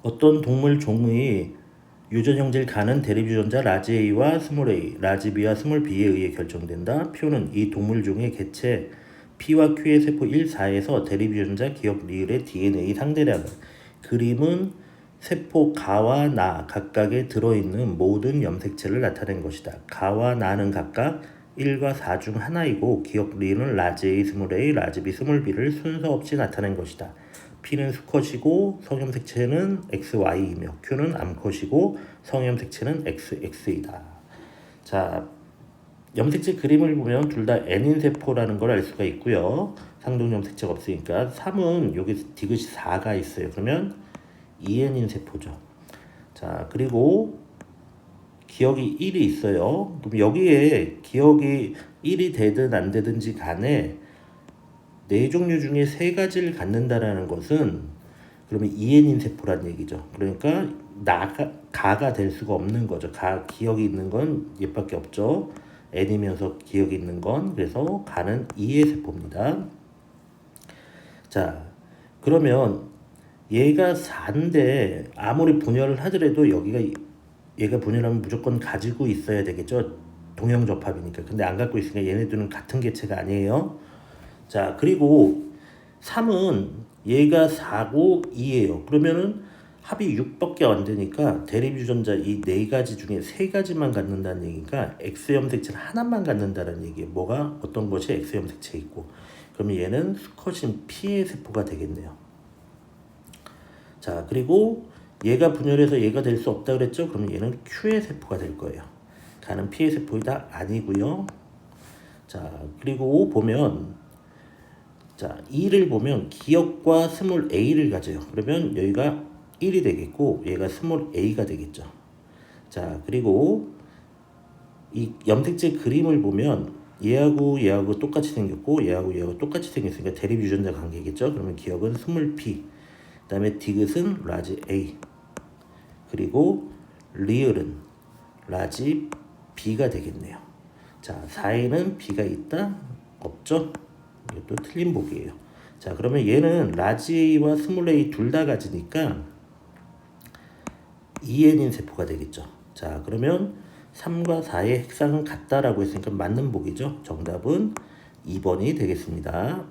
어떤 동물 종의 유전 형질 가는 대립 유전자 라지 A와 스몰 a, 라지 B와 스몰 b에 의해 결정된다. 표는 이 동물 종의 개체 P와 Q의 세포 1, 4에서 대립 유전자 기억 리을의 DNA 상대량을 그림은 세포 가와 나 각각에 들어있는 모든 염색체를 나타낸 것이다. 가와 나는 각각 1과 4 중 하나이고 기억 리을은 라지 A, 스몰 a, 라지 B, 스몰 b를 순서 없이 나타낸 것이다. P는 수컷이고 성염색체는 XY이며 Q는 암컷이고 성염색체는 XX이다. 자, 염색체 그림을 보면 둘 다 N인 세포라는 걸 알 수가 있고요. 상동 염색체가 없으니까 3은 여기 디귿이 4가 있어요. 그러면 2N인 세포죠. 자, 그리고 기억이 1이 있어요. 그럼 여기에 기억이 1이 되든 안 되든지 간에 네 종류 중에 세 가지를 갖는다라는 것은 그러면 EN인 세포란 얘기죠. 그러니까 나가 가가 될 수가 없는 거죠. 가 기억이 있는 건 얘밖에 없죠. N이면서 기억이 있는 건 그래서 가는 E의 세포입니다. 자, 그러면 얘가 4인데 아무리 분열을 하더라도 여기가 얘가 분열하면 무조건 가지고 있어야 되겠죠. 동형 접합이니까. 근데 안 갖고 있으니까 얘네들은 같은 개체가 아니에요. 자, 그리고 3은 얘가 4고 2예요. 그러면은 합이 6밖에 안 되니까 대립 유전자 이 네 가지 중에 세 가지만 갖는다는 얘기가 X 염색체를 하나만 갖는다는 얘기예요. 뭐가 어떤 것이 X 염색체 있고 그러면 얘는 수컷인 P의 세포가 되겠네요. 자, 그리고 얘가 분열해서 얘가 될 수 없다 그랬죠? 그러면 얘는 Q의 세포가 될 거예요. 가는 P의 세포이다 아니고요. 자, 그리고 보면 자, 2를 보면 기억과 스몰 a를 가져요. 그러면 여기가 1이 되겠고 얘가 스몰 a가 되겠죠. 자, 그리고 이 염색체 그림을 보면 얘하고 얘하고 똑같이 생겼고 얘하고 얘하고 똑같이 생겼으니까 대립 유전자 관계겠죠. 그러면 기억은 스몰 p. 그다음에 디귿은 라지 a. 그리고 리을은 라지 b가 되겠네요. 자, 4에는 b가 있다? 없죠? 이것도 틀린 보기예요. 자, 그러면 얘는 라지 A와 스몰 A 둘 다 가지니까 2N인 세포가 되겠죠. 자, 그러면 3과 4의 핵상은 같다라고 했으니까 맞는 보기죠. 정답은 2번이 되겠습니다.